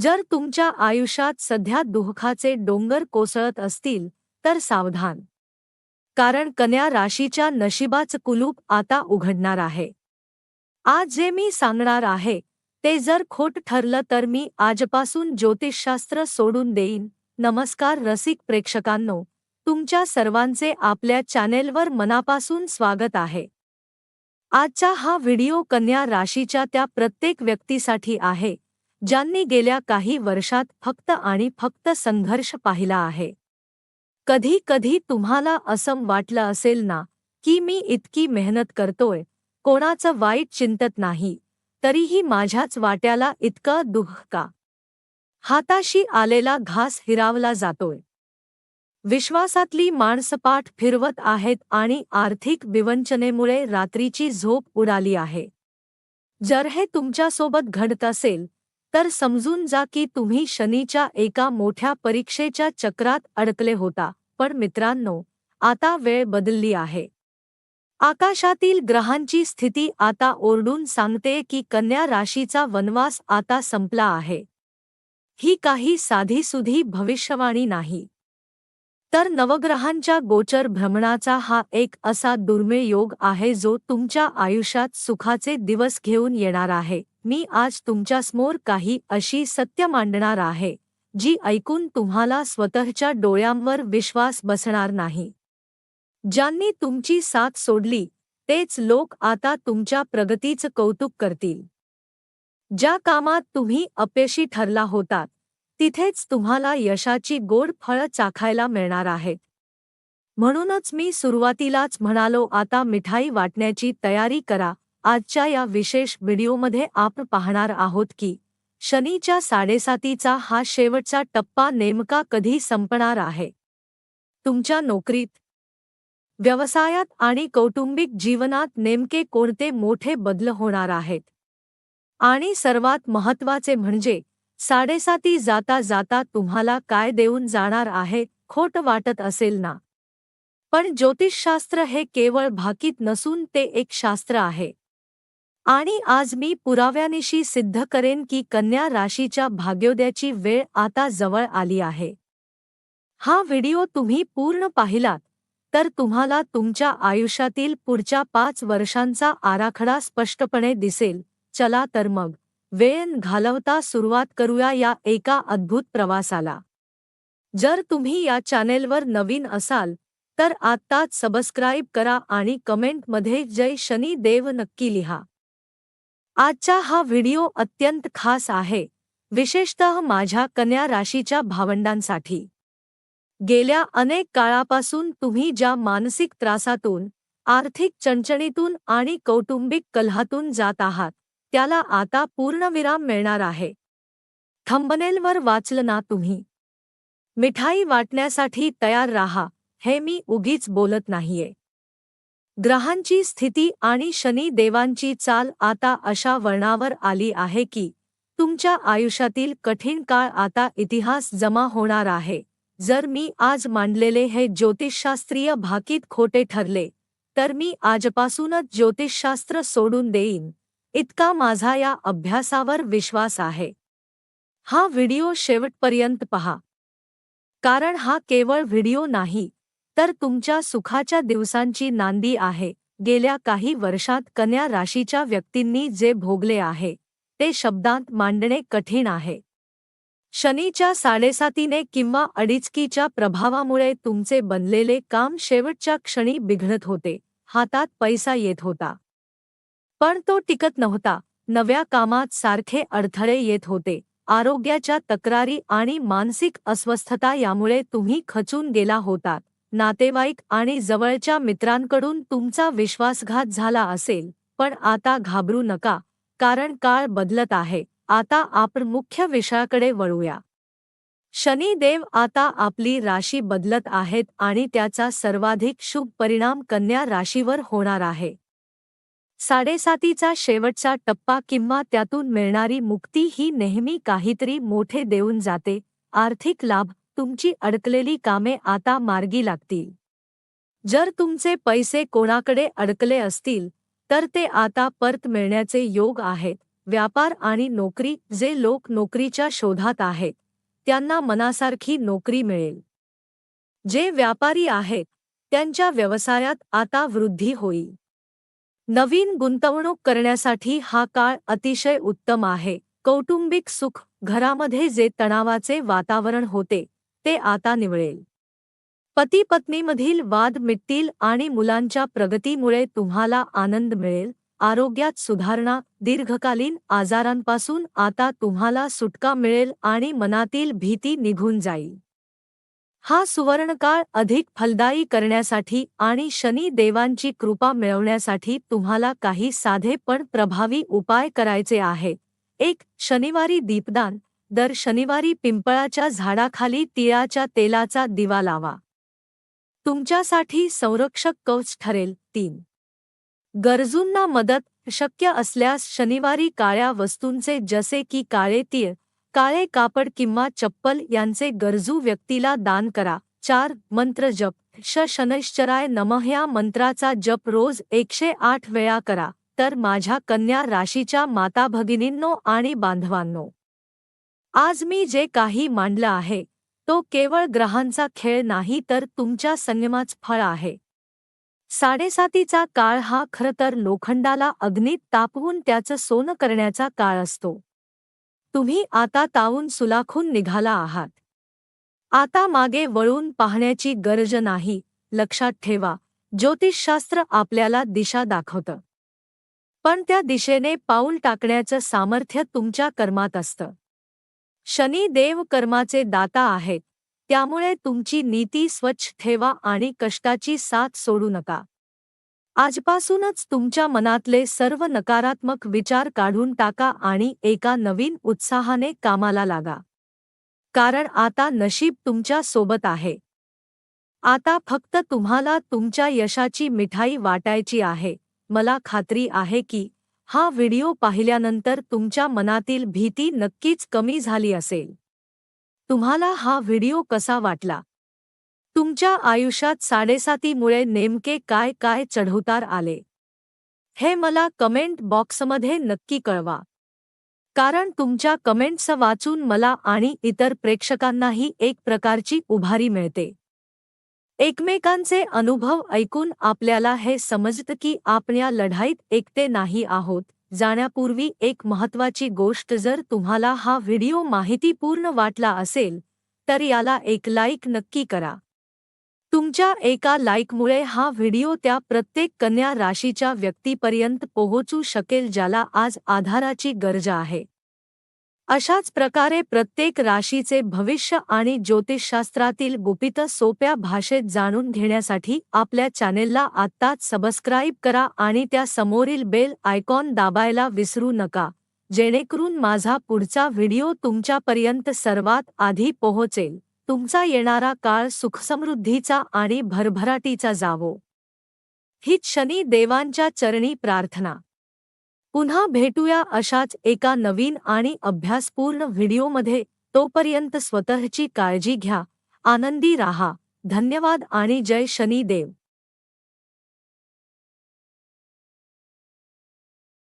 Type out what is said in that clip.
जर तुमच्या आयुष्यात सध्या दुःखाचे डोंगर कोसळत असतील तर सावधान. कारण कन्या राशीच्या नशिबाचं कुलूप आता उघडणार आहे. आज जे मी सांगणार आहे ते जर खोट ठरलं तर मी आजपासून ज्योतिषशास्त्र सोडून देईन. नमस्कार रसिक प्रेक्षकांनो तुमच्या सर्वांचे आपल्या चॅनेलवर मनापासून स्वागत आहे. आजचा हा व्हिडिओ कन्या राशीच्या त्या प्रत्येक व्यक्तीसाठी आहे. ज्यांनी गेल्या काही वर्षात फक्त आणि फक्त संघर्ष पाहिला आहे. कधी कधी तुम्हाला असं वाटलं असेल ना की मी इतकी मेहनत करतोय कोणाचं वाईट चिंतत नाही तरीही माझ्याच वाट्याला इतकं दुःख का? हाताशी आलेला घास हिरावला जातोय. विश्वासातली माणसपाठ फिरवत आहेत आणि आर्थिक विवंचनेमुळे रात्रीची झोप उडाली आहे. जर हे तुमच्यासोबत घडत असेल तर समजून जा की तुम्ही शनीच्या एका मोठ्या परीक्षेच्या चक्रात अडकले होता. पण मित्रांनो आता वेळ बदलली आहे. आकाशातील ग्रहांची स्थिती आता ओरडून सांगते की कन्या राशीचा वनवास आता संपला आहे. ही काही साधीसुधी भविष्यवाणी नाही. तर नवग्रहांच्या गोचर भ्रमणाचा हा एक असा दुर्मिळ योग आहे जो तुमच्या आयुष्यात सुखाचे दिवस घेऊन येणार आहे. मी आज तुमच्यासमोर काही अशी सत्य मांडणार आहे जी ऐकून तुम्हाला स्वतःच्या डोळ्यांवर विश्वास बसणार नाही. ज्यांनी तुमची साथ सोडली तेच लोक आता तुमच्या प्रगतीचं कौतुक करतील. ज्या कामात तुम्ही अपयशी ठरला होतात तिथेच तुम्हाला यशाची गोड फळं चाखायला मिळणार आहेत. म्हणूनच मी सुरुवातीलाच म्हणालो आता मिठाई वाटण्याची तयारी करा आजच्या या विशेष व्हिडिओमध्ये आपण पाहणार आहोत की शनीच्या साडेसातीचा हा शेवटचा टप्पा नेमका कधी संपणार आहे? तुमच्या नोकरीत व्यवसायात आणि कौटुंबिक जीवनात नेमके कोणते मोठे बदल होणार आहेत? आणि सर्वात महत्त्वाचे म्हणजे साडेसाती जाता जाता तुम्हाला काय देऊन जाणार आहे खोट वाटत असेल ना? पण ज्योतिषशास्त्र हे केवळ भाकीत नसून ते एक शास्त्र आहे. आणि आज मी पुराव्यानिशी सिद्ध करेन की कन्या राशीच्या भाग्योदयाची वेळ आता जवळ आली आहे. हा व्हिडिओ तुम्ही पूर्ण पाहिलात तर तुम्हाला तुमच्या आयुष्यातील पुढच्या पाच वर्षांचा आराखडा स्पष्टपणे दिसेल. चला तर मग वेळ घालवता सुरुवात करूया या एका अद्भुत प्रवासाला. जर तुम्ही या चॅनेलवर नवीन असाल तर आत्ताच सबस्क्राईब करा आणि कमेंटमध्ये जय शनी देव नक्की लिहा. आजचा हा व्हिडिओ अत्यंत खास आहे विशेषतः माझ्या कन्या राशीच्या भावंडांसाठी. गेल्या अनेक काळापासून तुम्ही ज्या मानसिक त्रासातून आर्थिक चणचणीतून आणि कौटुंबिक कलहातून जात आहात त्याला आता पूर्णविराम मिळणार आहे. थंबनेलवर वाचलं ना तुम्ही? मिठाई वाटण्यासाठी तयार राहा हे मी उगीच बोलत नाहीये. ग्रहांची स्थिती आणि शनी देवांची चाल आता अशा वळणावर आली आहे की तुमच्या आयुष्यातील कठीण काळ आता इतिहास जमा होणार आहे. जर मी आज मांडलेले हे ज्योतिषशास्त्रीय भाकीत खोटे ठरले तर मी आजपासूनच ज्योतिषशास्त्र सोडून देईन. इतका माझा या अभ्यासावर विश्वास आहे. हा व्हिडिओ शेवटपर्यंत पहा. कारण हा केवळ व्हिडिओ नाही तर तुमच्या सुखाच्या दिवसांची नांदी आहे. गेल्या काही वर्षात कन्या राशीच्या व्यक्तींनी जे भोगले आहे ते शब्दांत मांडणे कठीण आहे. शनीच्या साडेसातीने किंवा अडीचकीच्या प्रभावामुळे तुमचे बनलेले काम शेवटच्या क्षणी बिघडत होते हातात पैसा येत होता. पण तो टिकत नव्हता नव्या कामात सारखे अडथळे येत होते आरोग्याच्या तक्रारी आणि मानसिक अस्वस्थता यामुळे तुम्ही खचून गेला होतात. नातेवाईक आणि जवळच्या मित्रांकडून तुमचा विश्वासघात झाला असेल पण आता घाबरू नका कारण काळ बदलत आहे आता आपण मुख्य विषयाकडे वळूया. शनिदेव आता आपली राशी बदलत आहेत आणि त्याचा सर्वाधिक शुभ परिणाम कन्या राशीवर होणार आहे. साडेसातीचा शेवटचा टप्पा किंवा त्यातून मिळणारी मुक्ती ही नेहमी काहीतरी मोठे देऊन जाते आर्थिक लाभ तुमची अडकलेली कामे आता मार्गी लागतील. जर तुमचे पैसे कोणाकडे अडकले असतील तर ते आता परत मिळण्याचे योग आहेत. व्यापार आणि नोकरी जे लोक नोकरीच्या शोधात आहेत त्यांना मनासारखी नोकरी मिळेल. जे व्यापारी आहेत त्यांच्या व्यवसायात आता वृद्धी होईल. नवीन गुंतवणूक करण्यासाठी हा काळ अतिशय उत्तम आहे. कौटुंबिक सुख घरामध्ये जे तणावाचे वातावरण होते ते आता निवळेल. पती पत्नीमधील वाद मिटतील आणि मुलांच्या प्रगतीमुळे तुम्हाला आनंद मिळेल. आरोग्यात सुधारणा दीर्घकालीन आजारांपासून आता तुम्हाला सुटका मिळेल आणि मनातील भीती निघून जाईल. हा सुवर्णकाळ अधिक फलदायी करण्यासाठी आणि शनी देवांची कृपा मिळवण्यासाठी तुम्हाला काही साधे पण प्रभावी उपाय करायचे आहे. एक शनिवारी दीपदान. दर शनिवारी पिंपळाच्या झाडाखाली तिळाच्या तेलाचा दिवा लावा. तुमच्यासाठी संरक्षक कवच ठरेल. तीन. गरजूंना मदत शक्य असल्यास शनिवारी काळ्या वस्तूंचे जसे की काळे तीळ काळे कापड किंवा चप्पल यांचे गरजू व्यक्तीला दान करा. चार. मंत्र जप. श शनैश्चराय नमह्या मंत्राचा जप रोज एकशे आठ वेळा करा. तर माझ्या कन्या राशीच्या माता भगिनींनो आणि बांधवांनो. आज मी जे काही मांडलं आहे तो केवळ ग्रहांचा खेळ नाही तर तुमच्या संयमाच फळ आहे. साडेसातीचा काळ हा खरं तर लोखंडाला अग्नीत तापवून त्याचं सोनं करण्याचा काळ असतो. तुम्ही आता तावून सुलाखून निघाला आहात. आता मागे वळून पाहण्याची गरज नाही लक्षात ठेवा ज्योतिषशास्त्र आपल्याला दिशा दाखवतं. पण त्या दिशेने पाऊल टाकण्याचं सामर्थ्य तुमच्या कर्मात असतं. शनी देव कर्माचे दाता आहेत. त्यामुळे तुमची नीती स्वच्छ ठेवा आणि कष्टाची साथ सोडू नका. आजपासूनच तुमच्या मनातले सर्व नकारात्मक विचार काढून टाका आणि एका नवीन उत्साहाने कामाला लागा. कारण आता नशीब तुमच्यासोबत आहे. आता फक्त तुम्हाला तुमच्या यशाची मिठाई वाटायची आहे. मला खात्री आहे की हा व्हिडिओ पाहिल्यानंतर तुमच्या मनातील भीती नक्कीच कमी झाली असेल. तुम्हाला हा व्हिडिओ कसा वाटला? तुमच्या आयुष्यात साडेसातीमुळे नेमके काय काय चढउतार आले? हे मला कमेंट बॉक्समध्ये नक्की कळवा. कारण तुमच्या कमेंट्स वाचून मला आणि इतर प्रेक्षकांनाही एक प्रकारची उभारी मिळते. एकमेकांचे अनुभव ऐकून आपल्याला हे समजतं की आपण या लढाईत एकटे नाही आहोत. जाण्यापूर्वी एक महत्वाची गोष्ट जर तुम्हाला हा व्हिडिओ माहितीपूर्ण वाटला असेल तर याला एक लाईक नक्की करा. तुमच्या एका लाईकमुळे हा व्हिडिओ त्या प्रत्येक कन्या राशीच्या व्यक्तीपर्यंत पोहोचू शकेल ज्याला आज आधाराची गरज आहे. अशाच प्रकारे प्रत्येक राशीचे भविष्य आणि ज्योतिषशास्त्रातील गुपित सोप्या भाषेत जाणून घेण्यासाठी आपल्या चॅनेलला आत्ताच सबस्क्राईब करा आणि त्या समोरील बेल आयकॉन दाबायला विसरू नका. जेणेकरून माझा पुढचा व्हिडिओ तुमच्यापर्यंत सर्वात आधी पोहोचेल. तुमचा येणारा काळ सुखसमृद्धीचा आणि भरभराटीचा जावो. हीच शनी देवांच्या चरणी प्रार्थना. पुन्हा भेटूया अशाच एका नवीन आणि अभ्यासपूर्ण व्हिडिओमध्ये. तोपर्यंत स्वतःची काळजी घ्या. आनंदी राहा. धन्यवाद आणि जय शनी देव